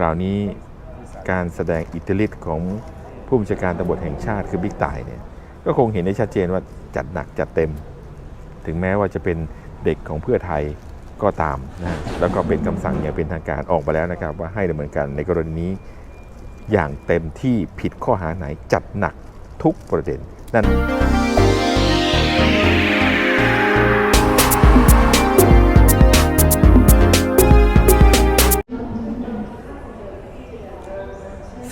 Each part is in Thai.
คราวนี้การแสดงอิทธิฤทธิ์ของผู้บัญชาการตำรวจแห่งชาติคือบิ๊กต่ายเนี่ยก็คงเห็นได้ชัดเจนว่าจัดหนักจัดเต็ม ถึงแม้ว่าจะเป็นเด็กของเพื่อไทยก็ตามนะแล้วก็เป็นคำสั่งอย่างเป็นทางการออกมาแล้วนะครับ ว่าให้ดำเนินการในกรณีนี้อย่างเต็มที่ผิดข้อหาไหนจัดหนักทุกประเด็นนั่น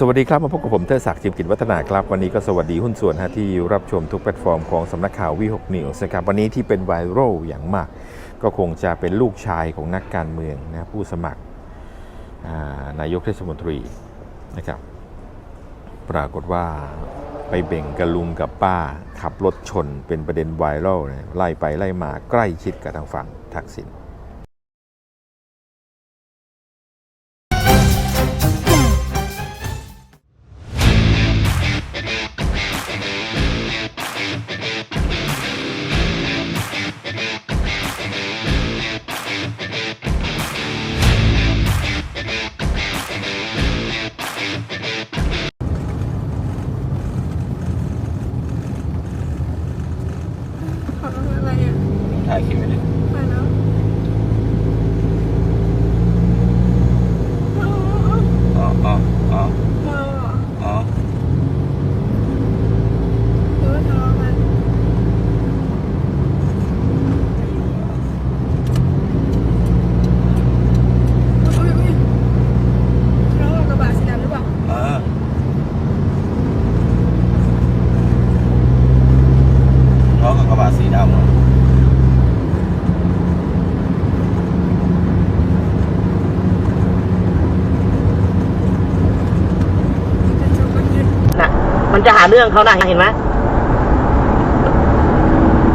สวัสดีครับ มาพบกับผมเทอศักดิ์จิมกิจวัฒนาครับ วันนี้ก็สวัสดีหุ้นส่วนฮะที่รับชมทุกแพลตฟอร์มของสำนักข่าววิหกนิวส์นะครับวันนี้ที่เป็นไวรัลอย่างมาก ก็คงจะเป็นลูกชายของนักการเมืองนะผู้สมัครานายกเทศมนตรีนะครับปรากฏว่าไปเบ่งกับลุงกับป้า ขับรถชนเป็นประเด็นไวรัลไล่ไปไล่มาใกล้ชิดกับทางฝั่งทักษิณ กระบะสีดำน่ะ มันจะหาเรื่องเขาน่ะเห็นไหม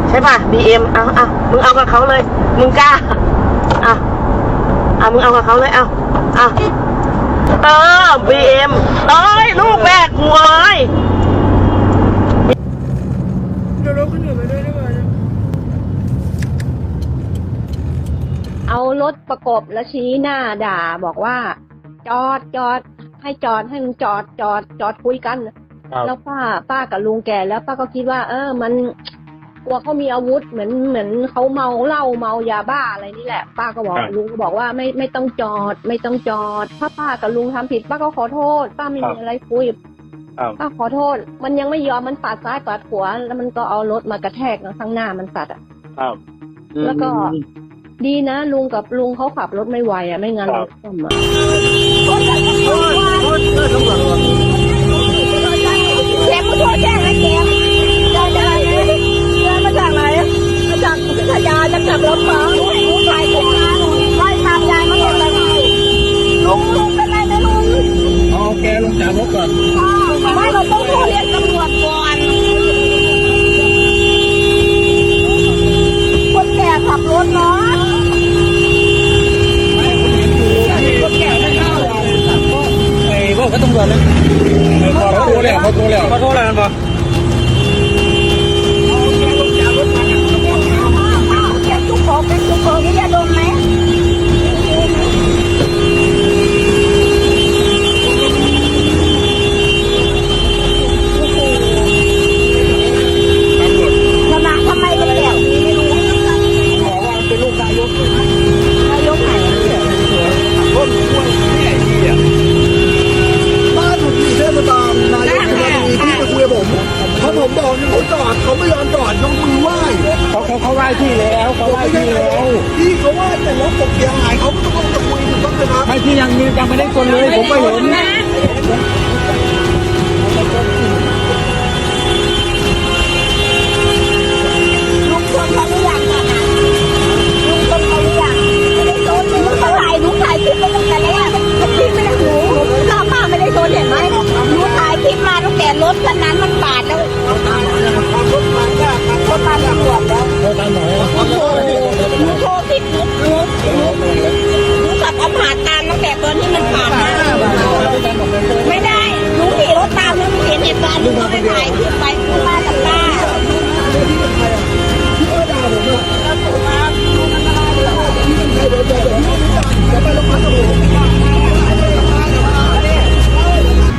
ใช่ป่ะ BM เอาเอามึงเอากับเขาเลย มึงกล้าเอาเอามึงเอากับเขาเลยเอาเอาเออ BM เอ้ยลูกแบกหัวเลยเดี๋ยวรถคนอื่นมาด้วยดีกว่านะ เอา รถประกบแล้วชี้หน้าด่าบอกว่า จอดจอดให้จอดให้มึงจอดจอดจอดคุยกัน แล้วป้าป้ากับลุงแก่แล้วป้าก็คิดว่า เออ มันกลัวเขามีอาวุธเหมือนเหมือนเขาเมาเหล้าเมายาบ้าอะไรนี่แหละ ป้าก็บอกลุงก็บอกว่าไม่ไม่ต้องจอด ไม่ต้องจอด ถ้าป้ากับลุงทำผิด ป้าก็ขอโทษ ป้าไม่มีอะไรคุยครับป้าขอโทษ มันยังไม่ยอมมันปาดซ้ายปาดขวาแล้วมันก็เอารถมากระแทกข้างหน้ามันตัดอะครับแล้วก็ ดีนะลุงกับลุงเขาขับรถไม่ไวอะไม่งั้นรถคว่ำอะแกมาโทรแจ้งนะแก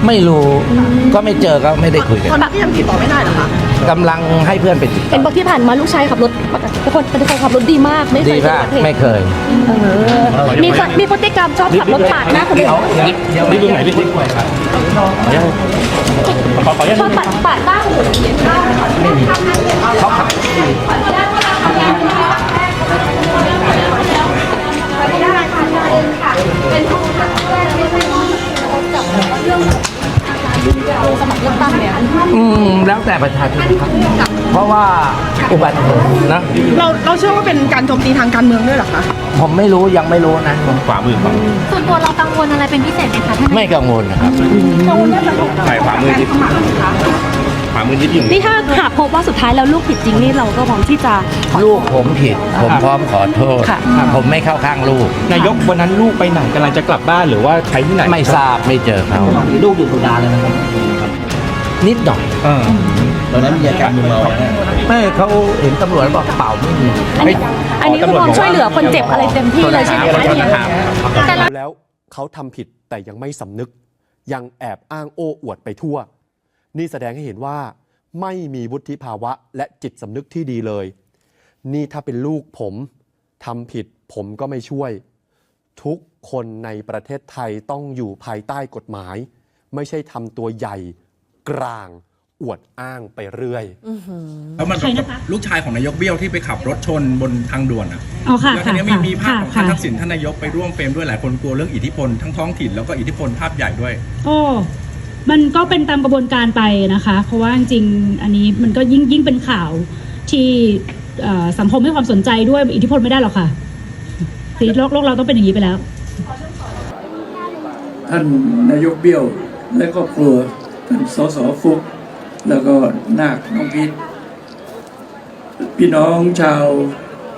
ไม่รู้ก็ไม่เจอก็ไม่ได้คุยกันตอนนี้ก็ยังติดต่อไม่ได้เหรอคะกำลังให้เพื่อนไปติดต่เห็นบอกที่ผ่านมาลูกชายขับรถเป็นคนเป็นคนขับรถดีมาก ไม่อเคดียเกิดมากอุบัติเหตุไม่เคยมีพฤมีพฤติกรรมชอบขับรถปาดหน้าคนอื่นนี่ดูไหนพี่ติ๊กครับชอบปาดปาดหน้าคนอื่นอืม แล้วแต่ประชาชนครับเพราะว่าอุบัติเหตุนะเราเราเชื่อว่าเป็นการโจมตีทางการเมืองด้วยเหรอคะผมไม่รู้ยังไม่รู้นะขวามือขวามือส่วนตัวเรากังวลอะไรเป็นพิเศษไหมคะท่านไม่กังวลนะครับใช่ขวามือนิด ขวามือนิดอยู่นี่ถ้าหากพบว่าสุดท้ายแล้วลูกผิดจริงนี่เราก็พร้อมที่จะลูกผมผิด ผมพร้อมขอโทษ ค่ะ ผมไม่เข้าข้างลูก นายกวันนั้นลูกไปไหนกำลังจะกลับบ้านหรือว่าใครที่ไหนไม่ทราบไม่เจอเขาลูกอยู่สุดาเลยนะครับนิดหน่อยเออตอนนั้นมีอาการมึนเมาไม่เขาเห็นตำรวจแล้วบอกเปล่าไม่มี อันนี้อันนี้ก็พร้อมช่วยเหลือคนเจ็บอะไรเต็มที่เลยใช่ไหมคะเนี่ยแต่ละ แล้วเขาทำผิดแต่ยังไม่สำนึก ยังแอบอ้างโอ้อวดไปทั่ว นี่แสดงให้เห็นว่าไม่มีวุฒิภาวะและจิตสำนึกที่ดีเลย นี่ถ้าเป็นลูกผมทำผิดผมก็ไม่ช่วย ทุกคนในประเทศไทยต้องอยู่ภายใต้กฎหมาย ไม่ใช่ทำตัวใหญ่กลางอวดอ้างไปเรื่อยแล้วมันลูกชายของนายกเบี้ยวที่ไปขับรถชนบนทางด่วนอะอ๋อค่ะแล้วทีค่ะนี้มีมีภาพค่ะของท่านค่ะทักษิณท่านนายกไปร่วมเฟรมด้วยหลายคนกลัวเรื่องอิทธิพลทั้งท้องถิ่นแล้วก็อิทธิพลภาพใหญ่ด้วย โอ้ มันก็เป็นตามกระบวนการไปนะคะ เพราะว่าจริงๆอันนี้มันก็ยิ่งยิ่งเป็นข่าวที่สังคมให้ความสนใจด้วยอิทธิพลไม่ได้หรอกค่ะสีโลกโลกเราต้องเป็นอย่างนี้ไปแล้ว ท่านนายกเบี้ยวและครอบครัวท่านสสฟุก แล้วก็นาคน้องพีทพี่น้องชาว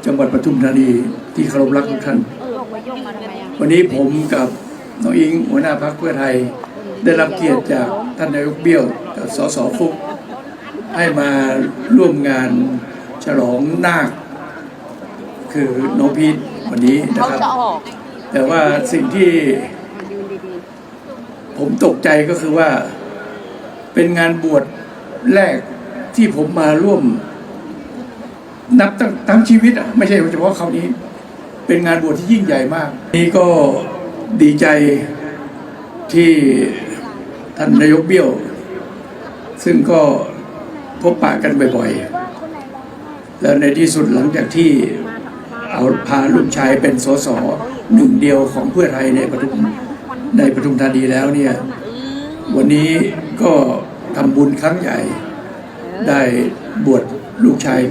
จังหวัดปทุมธานีที่เคารพรักทุกท่าน วันนี้ผมกับน้องอิงหัวหน้าพรรคเพื่อไทย ได้รับเกียรติจากท่านนายกเบี้ยวกับสสฟุกให้มาร่วมงานฉลองนาค คือน้องพีทวันนี้นะครับ แต่ว่าสิ่งที่ผมตกใจก็คือว่าเป็นงานบวชแรกที่ผมมาร่วม นับตั้งทั้งชีวิตอะไม่ใช่เฉพาะคราวนี้ เป็นงานบวชที่ยิ่งใหญ่มาก นี่ก็ดีใจที่ ท่านนายกเบี้ยว ซึ่งก็พบปะกันบ่อยๆ แล้วในที่สุดหลังจากที่เอาพาลูกชายเป็นสสหนึ่งเดียวของเพื่อไทยในปทุมในปทุมธานีแล้วเนี่ย วันนี้ก็ทำบุญครั้งใหญ่ ได้บวชลูกชาย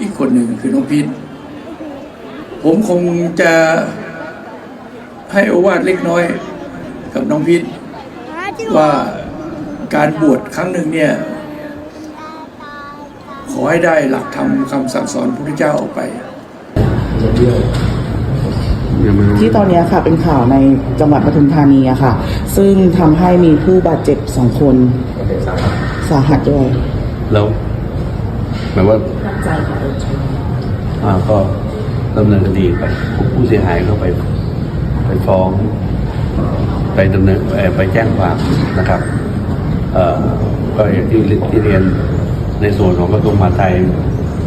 อีกคนหนึ่งคือน้องพีทผมคงจะให้อวาทเล็กน้อยกับน้องพีท ว่าการบวชครั้งหนึ่งเนี่ยขอให้ได้หลักธรรมคำสั่งสอนพระพุทธเจ้าออกไปที่ตอนเนี้ยค่ะเป็นข่าวในจังหวัดปทุมธานีอะค่ะ ซึ่งทำให้มีผู้บาดเจ็บสองคนสาหัสด้วย แล้วหมายว่าอ่าก็ดำเนินคดีไปผู้เสียหายก็ไป ไปฟ้อง ไปดำเนินเอ่อไปแจ้งความนะครับเอ่อก็อย่างที่ที่เรียนในส่วนของกระทรวงมหาดไทย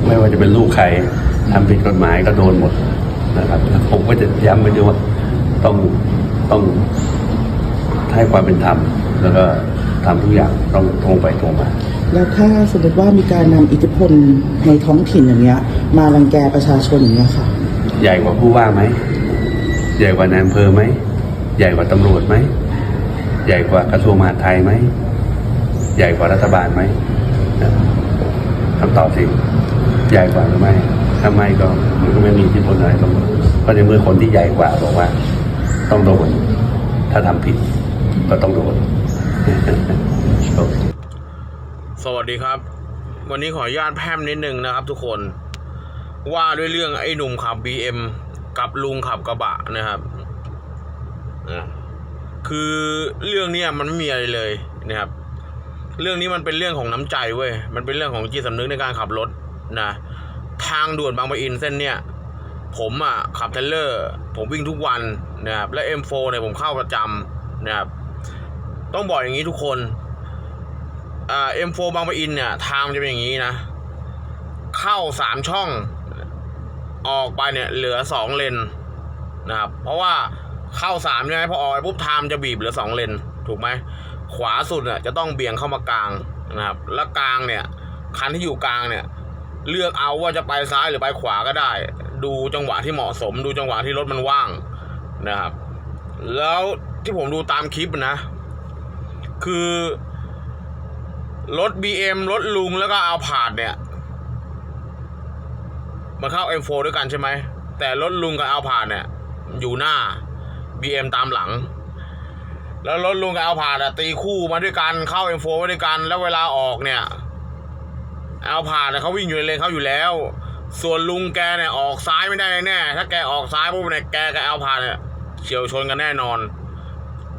ไม่ว่าจะเป็นลูกใครทำผิดกฎหมายก็โดนหมดนะครับแล้วผมก็จะย้ำไปด้วยว่าต้องต้องให้ความเป็นธรรมแล้วก็ทำทุกอย่างต้องตรงไปตรงมา แล้วถ้าสมมติว่ามีการนำอิทธิพลในท้องถิ่นอย่างเงี้ย มารังแกประชาชนอย่างเงี้ยค่ะ ใหญ่กว่าผู้ว่าไหม ใหญ่กว่านายอำเภอไหม ใหญ่กว่าตำรวจไหม ใหญ่กว่ากระทรวงมหาดไทยไหม ใหญ่กว่ารัฐบาลไหมคำตอบสิใหญ่กว่าหรือไม่ถ้าไม่ก็มันก็ไม่มีทธิพลอะไรตรงเพราะในเมื่อคนที่ใหญ่กว่าบอกว่า ต้องโดน ถ้าทำผิด ก็ต้องโดน สวัสดีครับ วันนี้ขออนุญาตแพร่มนิดนึงนะครับทุกคน ว่าด้วยเรื่องไอ้หนุ่มขับ BM กับลุงขับกระบะนะครับ อะคือเรื่องเนี้ยมันไม่มีอะไรเลยนะครับ เรื่องนี้มันเป็นเรื่องของน้ำใจเว้ยมันเป็นเรื่องของจิตสำนึกในการขับรถนะทางด่วนบางปะอินเส้นเนี้ยผมอะขับเทเลอร์ ผมวิ่งทุกวันนะครับและ M4 เนี่ยผมเข้าประจำนะครับต้องบอกอย่างนี้ทุกคนอ่า M4 บางปะอินเนี่ยทางจะเป็นอย่างนี้นะ เข้าสามช่องออกไปเนี่ยเหลือสองเลนนะครับ เพราะว่า เข้าสามใช่ไหมพอออกปุ๊บไทม์จะบีบเหลือสองเลนถูกไหมขวาสุดเนี่ยจะต้องเบี่ยงเข้ามากลางนะครับ แล้วกลางเนี่ย คันที่อยู่กลางเนี่ย เลือกเอาว่าจะไปซ้ายหรือไปขวาก็ได้ ดูจังหวะที่เหมาะสม ดูจังหวะที่รถมันว่างนะครับ แล้วที่ผมดูตามคลิปนะ คือรถ BM รถลุงแล้วก็เอาผาดเนี่ย มันเข้า M4 ด้วยกันใช่ไหม แต่รถลุงกับเอาผาดเนี่ย อยู่หน้า BM ตามหลัง แล้วรถลุงกับเอาผาดตีคู่มาด้วยกันเข้า M4 ไว้ด้วยกัน แล้วเวลาออกเนี่ยเอาผาดเขาวิ่งอยู่ในเลนเขาอยู่แล้ว ส่วนลุงแกเนี่ยออกซ้ายไม่ได้แน่ถ้าแกออกซ้ายปุ๊บเนี่ยแกกับเอาผาดเนี่ยเฉียวชนกันแน่นอน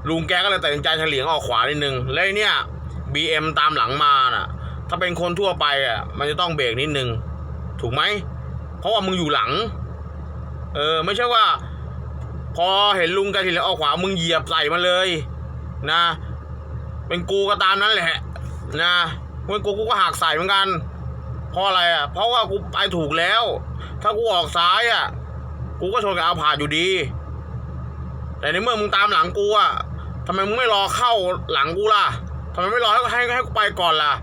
ลุงแกก็เลยตัดสินใจเฉลียงออกขวานิดนึงแล้วไอ้เนี่ย BM ตามหลังมาน่ะ ถ้าเป็นคนทั่วไปอะ มันจะต้องเบรกนิดนึง ถูกไหม เพราะว่ามึงอยู่หลัง เออ ไม่ใช่ว่า พอเห็นลุงกเฉลียงออกขวามึงเหยียบใส่มาเลย นะ เป็นกูก็ตามนั้นแหละ นะเป็นกูกูก็หักใส่เหมือนกัน เพราะอะไรอะ เพราะว่ากูไปถูกแล้ว ถ้ากูออกซ้ายอะ กูก็ชนกับเอาผ่าอยู่ดี แต่ในเมื่อมึงตามหลังกูอะทำไมมึงไม่รอเข้าหลังกูล่ะทำไมไม่รอให้ให้ให้กูไปก่อนล่ะ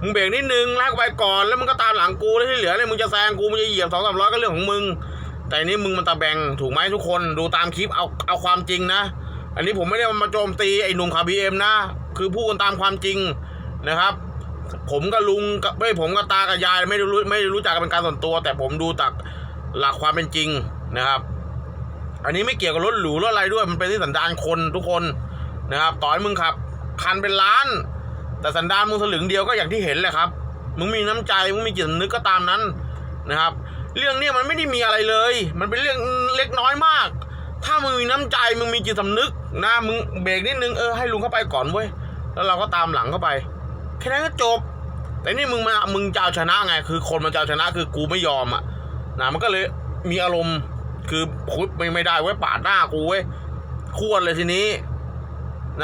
มึงเบรกนิดนึงแล้วให้กูไปก่อน แล้วมึงก็ตามหลังกูแล้วที่เหลือเนี่ยมึงจะแซงกูมึงจะเหยียบสองสามร้อยก็เรื่องของมึง แต่อันนี้มึงมันตะแบงถูกไหมทุกคนดูตามคลิปเอาเอาความจริงนะ อันนี้ผมไม่ได้มาโจมตีไอ้หนุ่มขับบีเอ็มนะ คือพูดกันตามความจริงนะครับ ผมกับลุงกับไม่ผมกับตากับยายไม่ได้รู้ไม่ได้รู้จักกันเป็นการส่วนตัว แต่ผมดูจากหลักความเป็นจริงนะครับ อันนี้ไม่เกี่ยวกับรถหรูรถอะไรด้วยมันเป็นที่สันดานคนทุกคนนะครับต่อให้มึงขับคันเป็นล้าน แต่สันดานมึงสลึงเดียวก็อย่างที่เห็นแหละครับ มึงมีน้ำใจมึงมีจิตสำนึกก็ตามนั้นนะครับ เรื่องเนี้ยมันไม่ได้มีอะไรเลย มันเป็นเรื่องเล็กน้อยมาก ถ้ามึงมีน้ำใจมึงมีจิตสำนึกนะมึงเบรกนิดนึงเออให้ลุงเข้าไปก่อนเว้ยแล้วเราก็ตามหลังเข้าไปแค่นั้นก็จบ แต่นี่มึงมามึงจะเอาชนะไง คือคนมันจะเอาชนะคือกูไม่ยอมอะนะมันก็เลยมีอารมณ์คือพุดไม่ได้เว้ยปาดหน้ากูเว้ยควรเลยทีนี้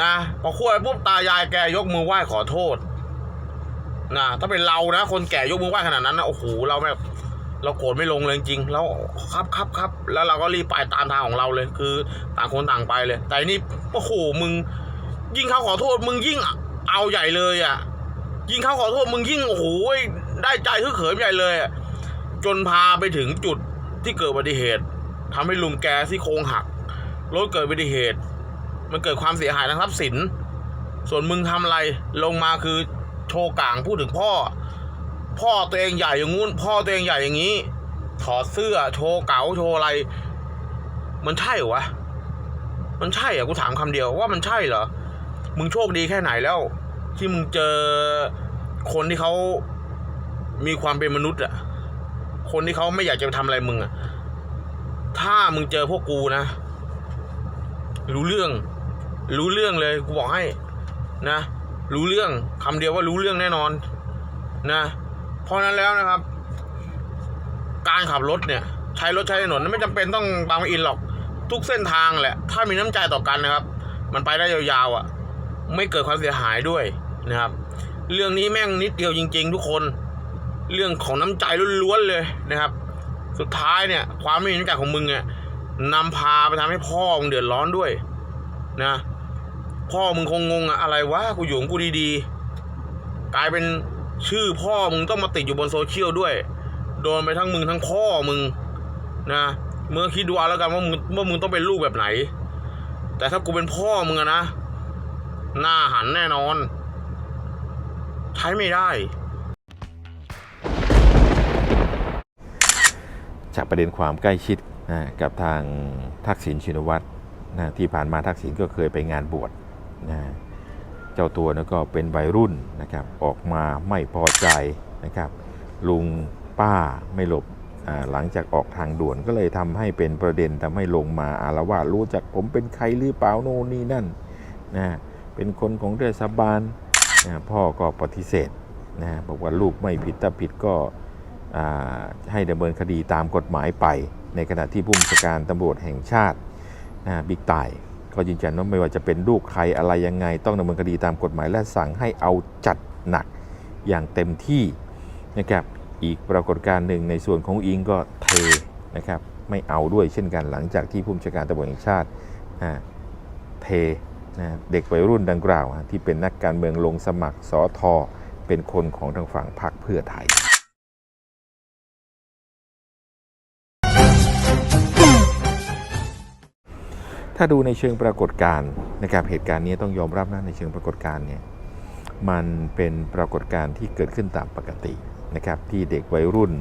นะพอควรปุ๊บตายายแกยกมือไหว้ขอโทษนะถ้าเป็นเรานะ คนแก่ยกมือไหว้ขนาดนั้นนะโอ้โหเราแบบ เราโกรธไม่ลงเลยจริงแล้วครับครับครับแล้วเราก็รีบไปตามทางของเราเลย คือต่างคนต่างไปเลย แต่นี่โอ้โหมึง ยิ่งเขาขอโทษมึงยิ่งเอาใหญ่เลยอะ ยิ่งเขาขอโทษมึงยิ่งโอ้โหได้ใจฮึกเหิมใหญ่เลยจนพาไปถึงจุดที่เกิดอุบัติเหตุทำให้ลุงแกซี่โครงหักรถเกิดอุบัติเหตุ มันเกิดความเสียหายทางทรัพย์สิน ส่วนมึงทำอะไรลงมาคือโชว์กลางพูดถึงพ่อ พ่อตัวเองใหญ่อย่างงู้น พ่อตัวเองใหญ่อย่างนี้ ถอดเสื้อโชว์เก๋าโชว์อะไร มันใช่เหรอวะมันใช่เหรอกูถามคำเดียวว่ามันใช่เหรอมึงโชคดีแค่ไหนแล้ว ที่มึงเจอคนที่เขามีความเป็นมนุษย์อะคนที่เขาไม่อยากจะทำอะไรมึงอะถ้ามึงเจอพวกกูนะ รู้เรื่อง รู้เรื่องเลยกูบอกให้ นะ รู้เรื่องคำเดียวว่ารู้เรื่องแน่นอน นะ เพราะนั้นแล้วนะครับ การขับรถเนี่ย ใช้รถใช้ถนนไม่จำเป็นต้องบางอินหรอก ทุกเส้นทางแหละ ถ้ามีน้ำใจต่อกันนะครับ มันไปได้ยาวๆอะ ไม่เกิดความเสียหายด้วยนะครับ เรื่องนี้แม่งนิดเดียวจริง ๆ ทุกคน เรื่องของน้ำใจล้วนๆเลยนะครับ สุดท้ายเนี่ย ความไม่มีน้ำใจของมึงเนี่ยนำพาไปทำให้พ่อมึงเดือดร้อนด้วย นะ พ่อมึงคงงงอะอะไรวะกูอยู่ของกูดีๆกลายเป็น ชื่อพ่อมึงต้องมาติดอยู่บนโซเชียลด้วย โดนไปทั้งมึงทั้งพ่อมึงนะเมื่อคิดดูเอาแล้วกันว่ามึงว่ามึงต้องเป็นลูกแบบไหน แต่ถ้ากูเป็นพ่อมึงอะนะ หน้าหันแน่นอน ใช้ไม่ได้ จากประเด็นความใกล้ชิดนะกับทางทักษิณชินวัตรนะที่ผ่านมาทักษิณก็เคยไปงานบวชนะ เจ้าตัวนะก็เป็นวัยรุ่นนะครับออกมาไม่พอใจนะครับ ลุงป้าไม่หลบหลังจากออกทางด่วนก็เลยทำให้เป็นประเด็นทำให้ลงมาอารวาสรู้จักผมเป็นใครหรือเปล่าโน่นนี่นั่นนะเป็นคนของเทศบาลนะพ่อก็ปฏิเสธนะบอกว่าลูกไม่ผิดถ้าผิดก็ให้ดำเนินคดีตามกฎหมายไป ในขณะที่ผู้บัญชาการตำรวจแห่งชาตินะบิ๊กต่าย ก็ยืนยันว่าไม่ว่าจะเป็นลูกใครอะไรยังไง ต้องดำเนินคดีตามกฎหมายและสั่งให้เอาจัดหนักอย่างเต็มที่นะครับอีกปรากฏการณ์หนึ่งในส่วนของอิงก็เทนะครับไม่เอาด้วยเช่นกันหลังจากที่ผู้บัญชาการตำรวจแห่งชาติอ่าเทนะเด็กวัยรุ่นดังกล่าว ที่เป็นนักการเมืองลงสมัครสอทอเป็นคนของทางฝั่งพรรคเพื่อไทย ถ้าดูในเชิงปรากฏการณ์นะครับเหตุการณ์นี้ต้องยอมรับนะในเชิงปรากฏการณ์เนี่ยมันเป็นปรากฏการณ์ที่เกิดขึ้นตามปกตินะครับที่เด็กวัยรุ่น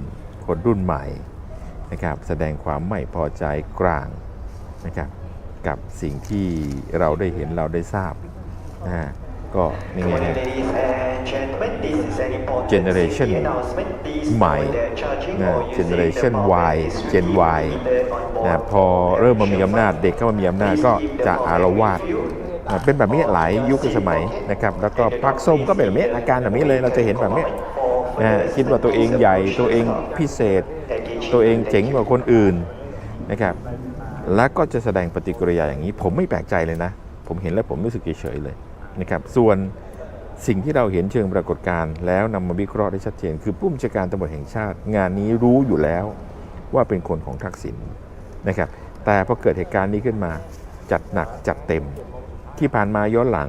คนรุ่นใหม่นะครับแสดงความไม่พอใจกลางนะครับกับสิ่งที่เราได้เห็นเราได้ทราบนะก็นี่ไงเนี่ยเจเนเรชันใหม่นะเจเนเรชัน Y เจน Y นะพอเริ่มมามีอำนาจเด็กเข้ามามีอำนาจก็จะอารวาสนะเป็นแบบนี้หลายยุคสมัยนะครับ แล้วก็พรรคส้มก็เป็นแบบนี้อาการแบบนี้เลยเราจะเห็นแบบนี้นะคิดว่าตัวเองใหญ่ตัวเองพิเศษ ตัวเองเจ๋งกว่าคนอื่นนะครับแล้วก็จะแสดงปฏิกิริยาอย่างนี้ ผมไม่แปลกใจเลยนะ ผมเห็นแล้วผมรู้สึกเฉยๆเลยนะครับส่วนสิ่งที่เราเห็นเชิงปรากฏการณ์แล้วนำมาวิเคราะห์ได้ชัดเจน คือผู้บัญชาการตำรวจแห่งชาติ งานนี้รู้อยู่แล้วว่าเป็นคนของทักษิณ นะครับแต่พอเกิดเหตุการณ์นี้ขึ้นมาจัดหนักจัดเต็ม ที่ผ่านมาย้อนหลัง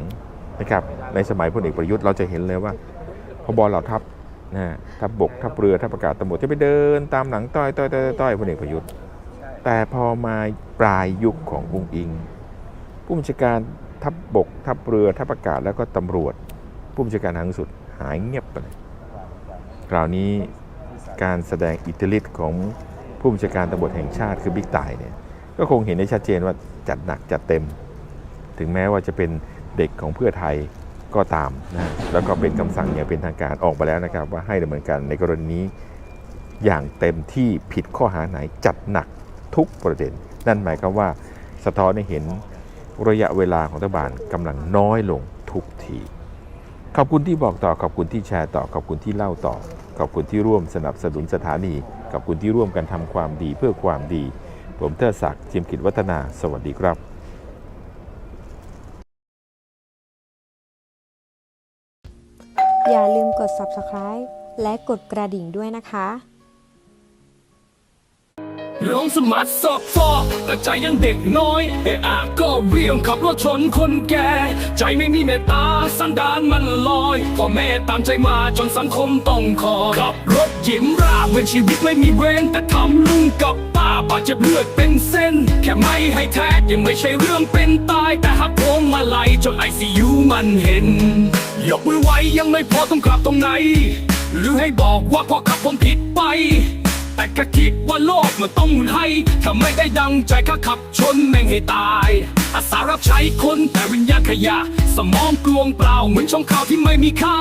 นะครับในสมัยพลเอกประยุทธ์เราจะเห็นเลยว่าพบเหล่าทัพนะทัพบกทัพเรือทัพอากาศตำรวจจะไปเดินตามหลังต้อยต้อยต้อยต้อยพลเอกประยุทธ์ แต่พอมาปลายยุคขององค์อิง ผู้บัญชาการทัพบกทัพเรือทัพอากาศแล้วก็ตำรวจ ผู้บัญชาการทางสุดหายเงียบไปเลยคราวนี้การแสดงอิทธิฤทธิ์ของ ผู้บัญชาการตำรวจแห่งชาติคือบิ๊กต่ายเนี่ยก็คงเห็นได้ชัดเจนว่าจัดหนักจัดเต็ม ถึงแม้ว่าจะเป็นเด็กของเพื่อไทยก็ตามนะแล้วก็เป็นคำสั่งอย่างเป็นทางการออกมาแล้วนะครับ ว่าให้ดำเนินการในกรณีนี้อย่างเต็มที่ผิดข้อหาไหนจัดหนักทุกประเด็น นั่นหมายความว่าสะท้อนให้เห็นระยะเวลาของรัฐบาลกำลังน้อยลงทุกทีขอบคุณที่บอกต่อขอบคุณที่แชร์ต่อขอบคุณที่เล่าต่อ ขอบคุณที่ร่วมสนับสนุนสถานี ขอบคุณที่ร่วมกันทำความดีเพื่อความดี ผมเทอศักดิ์จิมกิจวัฒนา สวัสดีครับอย่าลืมกด subscribe และกดกระดิ่งด้วยนะคะ ลงสมัครสอบฟอแต่ใจยังเด็กน้อยเอะอะก็เรียงขับรถชนคนแก่ ใจไม่มีเมตตาสันดานมันลอยพ่อแม่ตามใจมาจนสังคมต้องคอยขับรถยิ้มราบเหมือนชีวิตไม่มีเว้นแต่ทำลุงกับป้าบาดเจ็บเลือดเป็นเส้น แค่ไม่ให้แท้ยังไม่ใช่เรื่องเป็นตายแต่หักโงมาลัยจนไอซียูมันเห็นยกมือไว้ยังไม่พอต้องกลับตรงไหน หรือให้บอกว่าพอขับผมผิดไป แต่แค่คิดว่าโลกมันต้องหุนให้ถ้าไม่ได้ดังใจข้าขับชนแม่งให้ตาย อาสารับใช้คนแต่วิญญาณขยะ สมองกลวงเปล่าเหมือนช่องข่าวที่ไม่มีค่า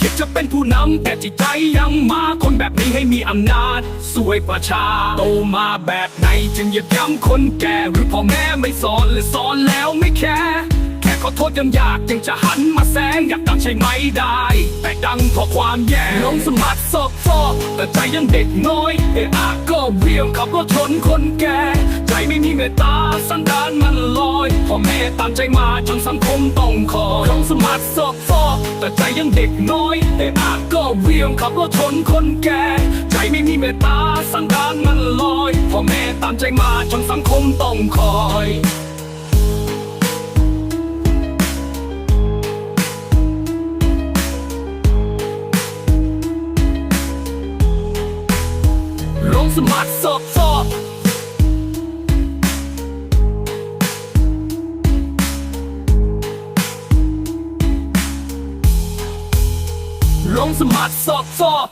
คิดจะเป็นผู้นำแต่จิตใจยังมาคนแบบนี้ให้มีอำนาจ สวยประชา โตมาแบบไหนจึงเหยียดย้ำคนแก่ หรือพ่อแม่ไม่สอนหรือสอนแล้วไม่แคร์ ขอโทษยังอยากยังจะหันมาแซงอยากดังใช่ไหมได้ แต่ดังเพราะความแย่ลงสมัครสอบฟอกแต่ใจยังเด็กน้อยเอะอะก็เวียงขับรถชนคนแก่ ใจไม่มีเมตตาสันดานมันลอยพ่อแม่ตามใจมาจนสังคมต้องคอยลงสมัครสอบฟอกแต่ใจยังเด็กน้อยเอะอะก็เวียงขับรถชนคนแก่ ใจไม่มีเมตตาสันดานมันลอยพ่อแม่ตามใจมาจนสังคมต้องคอย สมัครสอบสอบลงสมัครสอบสอบ